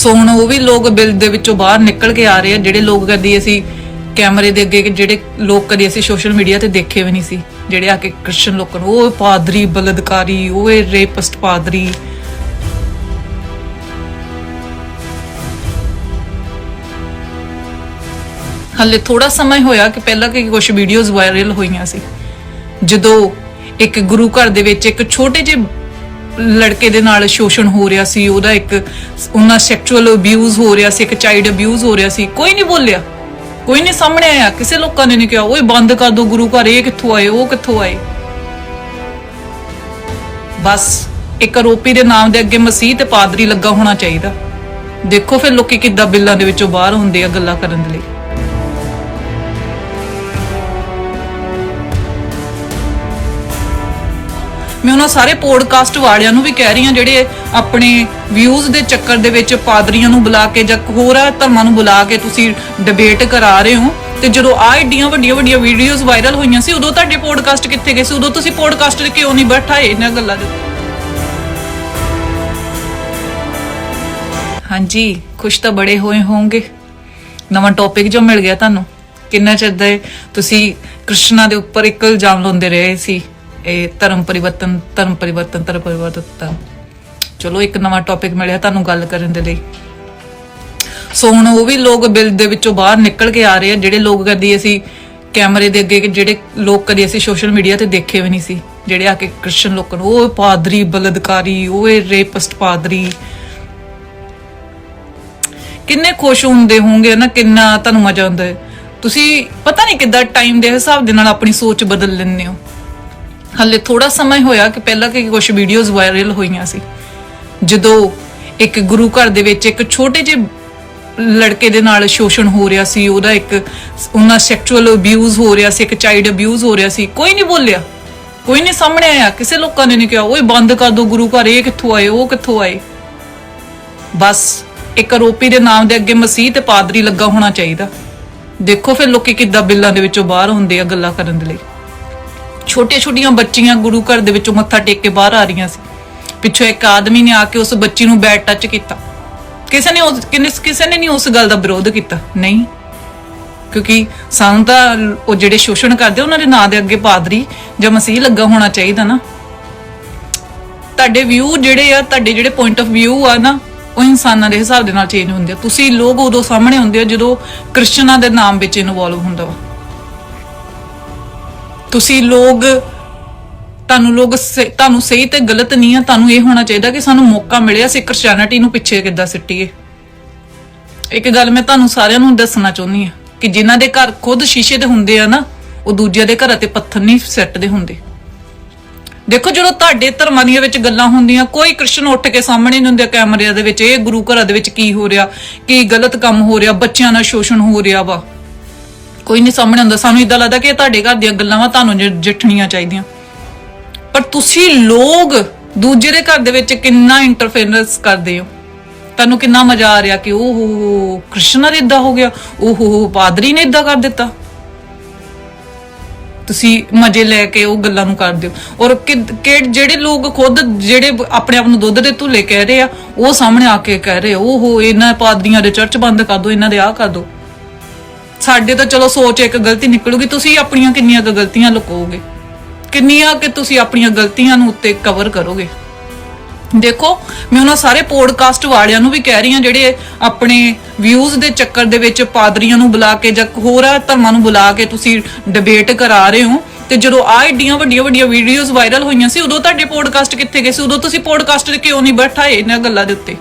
ਸੋ ਹੁਣ ਉਹ ਵੀ ਲੋਕ ਬਿਲ ਦੇ ਵਿੱਚੋਂ ਬਾਹਰ ਨਿਕਲ ਕੇ ਆ ਰਹੇ ਆ, ਜਿਹੜੇ ਲੋਕ ਕਦੀ ਅਸੀਂ ਕੈਮਰੇ ਦੇ ਅੱਗੇ ਜਿਹੜੇ ਲੋਕ ਕਦੀ ਅਸੀਂ ਸੋਸ਼ਲ ਮੀਡੀਆ ਤੇ ਦੇਖੇ ਵੀ ਨਹੀਂ ਸੀ, ਜਿਹੜੇ ਆ ਕੇ ਕ੍ਰਿਸਚਨ ਲੋਕਾਂ ਨੂੰ, ਉਹ ਪਾਦਰੀ, ਬਲਦਕਾਰੀ, ਉਹ ਰੇਪਿਸਟ ਪਾਦਰੀ। ਹਲੇ ਥੋੜਾ ਸਮਾਂ ਹੋਇਆ ਕਿ ਪਹਿਲਾਂ ਕਿ ਕੁਝ ਵੀਡੀਓਜ਼ ਵਾਇਰਲ ਹੋਈਆਂ ਸੀ। ਜਦੋਂ ਇੱਕ ਗੁਰੂ ਘਰ ਦੇ ਵਿੱਚ ਇੱਕ ਛੋਟੇ ਜਿਹੇ ਲੜਕੇ ਦੇ ਨਾਲ ਸ਼ੋਸ਼ਣ ਹੋ ਰਿਹਾ ਸੀ, ਉਹਦਾ ਇੱਕ ਉਹਨਾਂ ਸੈਕਸ਼ੂਅਲ ਅਬਿਊਜ਼ ਹੋ ਰਿਹਾ ਸੀ, ਇੱਕ ਚਾਈਲਡ ਅਬਿਊਜ਼ ਹੋ ਰਿਹਾ ਸੀ, ਕੋਈ ਨਹੀਂ ਬੋਲਿਆ। ਕੋਈ ਨਹੀਂ ਸਾਹਮਣੇ ਆਇਆ, ਕਿਸੇ ਲੋਕਾਂ ਨੇ ਨਹੀਂ ਕਿਹਾ, ਓਏ ਬੰਦ ਕਰ ਦੋ ਗੁਰੂ ਘਰ, ਇਹ ਕਿੱਥੋਂ ਆਏ, ਉਹ ਕਿੱਥੋਂ ਆਏ। ਬਸ, ਇੱਕ ਆਰੋਪੀ ਦੇ ਨਾਮ ਦੇ ਅੱਗੇ ਮਸੀਹ ਤੇ ਪਾਦਰੀ ਲੱਗਾ ਹੋਣਾ ਚਾਹੀਦਾ। ਦੇਖੋ ਫਿਰ ਲੋਕੀ ਕਿੱਦਾਂ ਬਿੱਲਾਂ ਦੇ ਵਿੱਚੋਂ ਬਾਹਰ ਹੁੰਦੇ ਆ ਗੱਲਾਂ ਕਰਨ ਦੇ ਲਈ। ਮੈਂ ਉਹਨਾਂ ਸਾਰੇ ਪੋਡਕਾਸਟ ਵਾਲਿਆਂ ਨੂੰ ਵੀ ਕਹਿ ਰਹੀ ਹਾਂ ਜਿਹੜੇ ਆਪਣੇ ਵਿਊਜ਼ ਦੇ ਚੱਕਰ ਦੇ ਵਿੱਚ ਪਾਦਰੀਆਂ ਨੂੰ ਬੁਲਾ ਕੇ ਜਾਂ ਹੋਰ ਧਰਮਾਂ ਨੂੰ ਬੁਲਾ ਕੇ ਤੁਸੀਂ ਡਿਬੇਟ ਕਰਾ ਰਹੇ ਹੋ। ਤੇ ਜਦੋਂ ਆ ਏਡੀਆਂ ਵੱਡੀਆਂ ਵੱਡੀਆਂ ਵੀਡੀਓਜ਼ ਵਾਇਰਲ ਹੋਈਆਂ ਸੀ, ਉਦੋਂ ਤੁਹਾਡੇ ਪੋਡਕਾਸਟ ਕਿੱਥੇ ਗਏ ਸੀ? ਉਦੋਂ ਤੁਸੀਂ ਪੋਡਕਾਸਟ ਕਿਉਂ ਨਹੀਂ ਬੈਠਾਏ ਇਹਨਾਂ ਗੱਲਾਂ ਦੇ ਹਾਂਜੀ, ਖੁਸ਼ ਤਾਂ ਬੜੇ ਹੋਏ ਹੋਵੋਗੇ। ਨਵਾਂ ਟੌਪਿਕ ਜੋ ਮਿਲ ਗਿਆ ਤੁਹਾਨੂੰ। ਕਿੰਨਾ ਚਿਰ ਦੇ ਤੁਸੀਂ ਕ੍ਰਿਸ਼ਨਾ ਦੇ ਉੱਪਰ ਇੱਕ ਇਲਜ਼ਾਮ ਲਾਉਂਦੇ ਰਹੇ ਸੀ। ਇਹ ਧਰਮ ਪਰਿਵਰਤਨ ਧਰਮ ਪਰਿਵਰਤਨ ਧਰਮ ਪਰਿਵਰਤਨ। ਚਲੋ, ਇੱਕ ਨਵਾਂ ਟੌਪਿਕ ਮਿਲਿਆ ਤੁਹਾਨੂੰ ਗੱਲ ਕਰਨ ਦੇ ਲਈ। ਸੋ ਹੁਣ ਉਹ ਵੀ ਲੋਕ ਬਿਲ ਦੇ ਵਿੱਚੋਂ ਬਾਹਰ ਨਿਕਲ ਕੇ ਆ ਰਹੇ ਆ, ਜਿਹੜੇ ਲੋਕ ਕਦੀ ਅਸੀਂ ਕੈਮਰੇ ਦੇ ਅੱਗੇ, ਜਿਹੜੇ ਲੋਕ ਕਦੀ ਅਸੀਂ ਸੋਸ਼ਲ ਮੀਡੀਆ ਤੇ ਦੇਖੇ ਵੀ ਨਹੀਂ ਸੀ, ਜਿਹੜੇ ਆ ਕੇ ਕ੍ਰਿਸਚਨ ਲੋਕਾਂ ਨੂੰ, ਉਹ ਪਾਦਰੀ ਬਲਦਕਾਰੀ ਉਹ ਰੇਪਿਸਟ ਪਾਦਰੀ। ਕਿੰਨੇ ਖੁਸ਼ ਹੁੰਦੇ ਹੋਵੋਗੇ ਨਾ, ਕਿੰਨਾ ਤੁਹਾਨੂੰ ਮਜ਼ਾ ਆਉਂਦਾ ਹੈ। ਤੁਸੀਂ ਪਤਾ ਨਹੀਂ ਕਿੱਦਾਂ ਟਾਈਮ ਦੇ ਹਿਸਾਬ ਦੇ ਨਾਲ ਆਪਣੀ ਸੋਚ ਬਦਲ ਲੈਂਦੇ ਹੋ। ਹਲੇ ਥੋੜਾ ਸਮਾਂ ਹੋਇਆ ਕਿ ਪਹਿਲਾਂ ਕਿ ਕੁਝ ਵੀਡੀਓਜ਼ ਵਾਇਰਲ ਹੋਈਆਂ ਸੀ। ਜਦੋਂ ਇੱਕ ਗੁਰੂ ਘਰ ਦੇ ਵਿੱਚ ਇੱਕ ਛੋਟੇ ਜਿਹੇ ਲੜਕੇ ਦੇ ਨਾਲ ਸ਼ੋਸ਼ਣ ਹੋ ਰਿਹਾ ਸੀ, ਉਹਦਾ ਇੱਕ ਉਹਨਾਂ ਸੈਕਸ਼ੂਅਲ ਅਬਿਊਜ਼ ਹੋ ਰਿਹਾ ਸੀ, ਇੱਕ ਚਾਈਲਡ ਅਬਿਊਜ਼ ਹੋ ਰਿਹਾ ਸੀ, ਕੋਈ ਨਹੀਂ ਬੋਲਿਆ। ਕੋਈ ਨਹੀਂ ਸਾਹਮਣੇ ਆਇਆ, ਕਿਸੇ ਲੋਕਾਂ ਨੇ ਨਹੀਂ ਕਿਹਾ, ਓਏ ਬੰਦ ਕਰ ਦੋ ਗੁਰੂ ਘਰ, ਇਹ ਕਿੱਥੋਂ ਆਏ, ਉਹ ਕਿੱਥੋਂ ਆਏ? ਬਸ ਇੱਕ ਆਰੋਪੀ ਦੇ ਨਾਮ ਦੇ ਅੱਗੇ ਮਸੀਹ ਤੇ ਪਾਦਰੀ ਲੱਗਾ ਹੋਣਾ ਚਾਹੀਦਾ। ਦੇਖੋ ਫਿਰ ਲੋਕੀ ਕਿੱਦਾਂ ਬਿੱਲਾਂ ਦੇ ਵਿੱਚੋਂ ਬਾਹਰ ਹੁੰਦੇ ਆ ਗੱਲਾਂ ਕਰਨ ਦੇ ਲਈ। ਛੋਟੀਆਂ ਛੋਟੀਆਂ ਬੱਚੀਆਂ ਗੁਰੂ ਘਰ ਦੇ ਵਿੱਚੋਂ ਮੱਥਾ ਟੇਕ ਕੇ ਬਾਹਰ ਆ ਰਹੀਆਂ ਸੀ। ਪਿੱਛੋਂ ਇੱਕ ਆਦਮੀ ਨੇ ਆ ਕੇ ਉਸ ਬੱਚੀ ਨੂੰ ਬੈਡ ਟੱਚ ਕੀਤਾ। ਕਿਸੇ ਨੇ ਉਸ ਕਿਸੇ ਨੇ ਨਹੀਂ ਉਸ ਗੱਲ ਦਾ ਵਿਰੋਧ ਕੀਤਾ। ਨਹੀਂ। ਕਿਉਂਕਿ ਸਾਨੂੰ ਤਾਂ ਉਹ ਜਿਹੜੇ ਸ਼ੋਸ਼ਣ ਕਰਦੇ, ਉਹਨਾਂ ਦੇ ਨਾਂ ਦੇ ਅੱਗੇ ਪਾਦਰੀ ਜਾਂ ਮਸੀਹ ਲੱਗਾ ਹੋਣਾ ਚਾਹੀਦਾ ਨਾ। ਤੁਹਾਡੇ ਵਿਊ ਜਿਹੜੇ ਆ, ਤੁਹਾਡੇ ਜਿਹੜੇ ਪੁਆਇੰਟ ਆਫ ਵਿਊ ਆ ਨਾ, ਉਹ ਇਨਸਾਨਾਂ ਦੇ ਹਿਸਾਬ ਦੇ ਨਾਲ ਚੇਂਜ ਹੁੰਦੇ ਆ। ਤੁਸੀਂ ਲੋਕ ਉਦੋਂ ਸਾਹਮਣੇ ਹੁੰਦੇ ਆ ਜਦੋਂ ਕ੍ਰਿਸਚਨਾਂ ਦੇ ਨਾਮ ਵਿੱਚ ਇਨਵੋਲਵ ਹੁੰਦਾ ਵਾ। ਤੁਸੀਂ ਲੋਕ, ਤੁਹਾਨੂੰ ਲੋਕ ਸ- ਤੁਹਾਨੂੰ ਸਹੀ ਤੇ ਗਲਤ ਨਹੀਂ ਆ, ਤੁਹਾਨੂੰ ਇਹ ਹੋਣਾ ਚਾਹੀਦਾ ਕਿ ਸਾਨੂੰ ਮੌਕਾ ਮਿਲਿਆ ਸੀ ਕ੍ਰਿਸਚੀਅਨਿਟੀ ਨੂੰ ਪਿੱਛੇ ਕਿੱਦਾਂ ਸਿੱਟੀਏ। ਇੱਕ ਗੱਲ ਮੈਂ ਤੁਹਾਨੂੰ ਸਾਰਿਆਂ ਨੂੰ ਦੱਸਣਾ ਚਾਹੁੰਦੀ ਆ ਕਿ ਜਿਨ੍ਹਾਂ ਦੇ ਘਰ ਖੁਦ ਸ਼ੀਸ਼ੇ ਦੇ ਹੁੰਦੇ ਆ ਨਾ, ਉਹ ਦੂਜਿਆਂ ਦੇ ਘਰਾਂ ਤੇ ਪੱਥਰ ਨਹੀਂ ਸੈੱਟਦੇ ਹੁੰਦੇ। ਦੇਖੋ ਜਦੋਂ ਤੁਹਾਡੇ ਧਰਮਾਂ ਦੀਆਂ ਵਿੱਚ ਗੱਲਾਂ ਹੁੰਦੀਆਂ, ਕੋਈ ਕ੍ਰਿਸ਼ਨ ਉੱਠ ਕੇ ਸਾਹਮਣੇ ਨਹੀਂ ਹੁੰਦੇ ਕੈਮਰਿਆਂ ਦੇ ਵਿੱਚ, ਇਹ ਗੁਰੂ ਘਰਾਂ ਦੇ ਵਿੱਚ ਕੀ ਹੋ ਰਿਹਾ, ਕੀ ਗਲਤ ਕੰਮ ਹੋ ਰਿਹਾ, ਬੱਚਿਆਂ ਦਾ ਸ਼ੋਸ਼ਣ ਹੋ ਰਿਹਾ ਵਾ। ਕੋਈ ਨਹੀਂ ਸਾਹਮਣੇ ਹੁੰਦਾ ਸਾਨੂੰ ਇਦਾਂ ਲੱਗਦਾ ਕਿ ਇਹ ਤੁਹਾਡੇ ਘਰ ਦੀਆਂ ਗੱਲਾਂ ਵਾ ਤੁਹਾਨੂੰ ਜਿੱਠਣੀਆਂ ਚਾਹੀਦੀਆਂ। ਪਰ ਤੁਸੀਂ ਲੋਕ ਦੂਜੇ ਦੇ ਘਰ ਦੇ ਵਿੱਚ ਕਿੰਨਾ ਇੰਟਰਫੇਰੈਂਸ ਕਰਦੇ ਹੋ? ਤੁਹਾਨੂੰ ਕਿੰਨਾ ਮਜ਼ਾ ਆ ਰਿਹਾ ਕਿ ਉਹ ਹੋ ਕ੍ਰਿਸ਼ਨ ਇਦਾਂ ਹੋ ਗਿਆ ਉਹ ਹੋ ਪਾਦਰੀ ਨੇ ਇਦਾਂ ਕਰ ਦਿੱਤਾ? ਤੁਸੀਂ ਮਜ਼ੇ ਲੈ ਕੇ ਉਹ ਗੱਲਾਂ ਨੂੰ ਕਰਦੇ ਹੋ। ਔਰ ਕਿ ਜਿਹੜੇ ਲੋਕ ਖੁਦ ਜਿਹੜੇ ਆਪਣੇ ਆਪ ਨੂੰ ਦੁੱਧ ਦੇ ਧੁੱਲੇ ਕਹਿ ਰਹੇ ਆ ਉਹ ਸਾਹਮਣੇ ਆ ਕੇ ਕਹਿ ਰਹੇ ਆ, ਉਹ ਹੋ ਇਹਨਾਂ ਪਾਦਰੀਆਂ ਦੇ ਚਰਚ ਬੰਦ ਕਰ ਦੋ ਇਹਨਾਂ ਦੇ ਆਹ ਕਰ ਦੋ। ਸਾਡੇ ਤਾਂ ਚਲੋ ਸੋਚ ਇੱਕ ਗਲਤੀ ਨਿਕਲੂਗੀ, ਤੁਸੀਂ ਆਪਣੀਆਂ ਕਿੰਨੀਆਂ ਕੁ ਗਲਤੀਆਂ ਲੁਕੋਗੇ ਕਿੰਨੀਆਂ ਕਿ ਤੁਸੀਂ ਆਪਣੀਆਂ ਗਲਤੀਆਂ ਨੂੰ ਉੱਤੇ ਕਵਰ ਕਰੋਗੇ? ਦੇਖੋ, ਮੈਂ ਉਹਨਾਂ ਸਾਰੇ ਪੋਡਕਾਸਟ ਵਾਲਿਆਂ ਨੂੰ ਵੀ ਕਹਿ ਰਹੀ ਹਾਂ, ਜਿਹੜੇ ਆਪਣੇ ਵਿਊਜ਼ ਦੇ ਚੱਕਰ ਦੇ ਵਿੱਚ ਪਾਦਰੀਆਂ ਨੂੰ ਬੁਲਾ ਕੇ ਜਾਂ ਹੋਰ ਧਰਮਾਂ ਨੂੰ ਬੁਲਾ ਕੇ ਤੁਸੀਂ ਡਿਬੇਟ ਕਰਾ ਰਹੇ ਹੋ, ਤੇ ਜਦੋਂ ਆ ਏਡੀਆਂ ਵੱਡੀਆਂ ਵੱਡੀਆਂ ਵੀਡੀਓਜ਼ ਵਾਇਰਲ ਹੋਈਆਂ ਸੀ, ਉਦੋਂ ਤੁਹਾਡੇ ਪੋਡਕਾਸਟ ਕਿੱਥੇ ਗਏ ਸੀ? ਉਦੋਂ ਤੁਸੀਂ ਪੋਡਕਾਸਟ ਕਿਉਂ ਨਹੀਂ ਬੈਠਾਏ ਇਹਨਾਂ ਗੱਲਾਂ ਦੇ ਉੱਤੇ?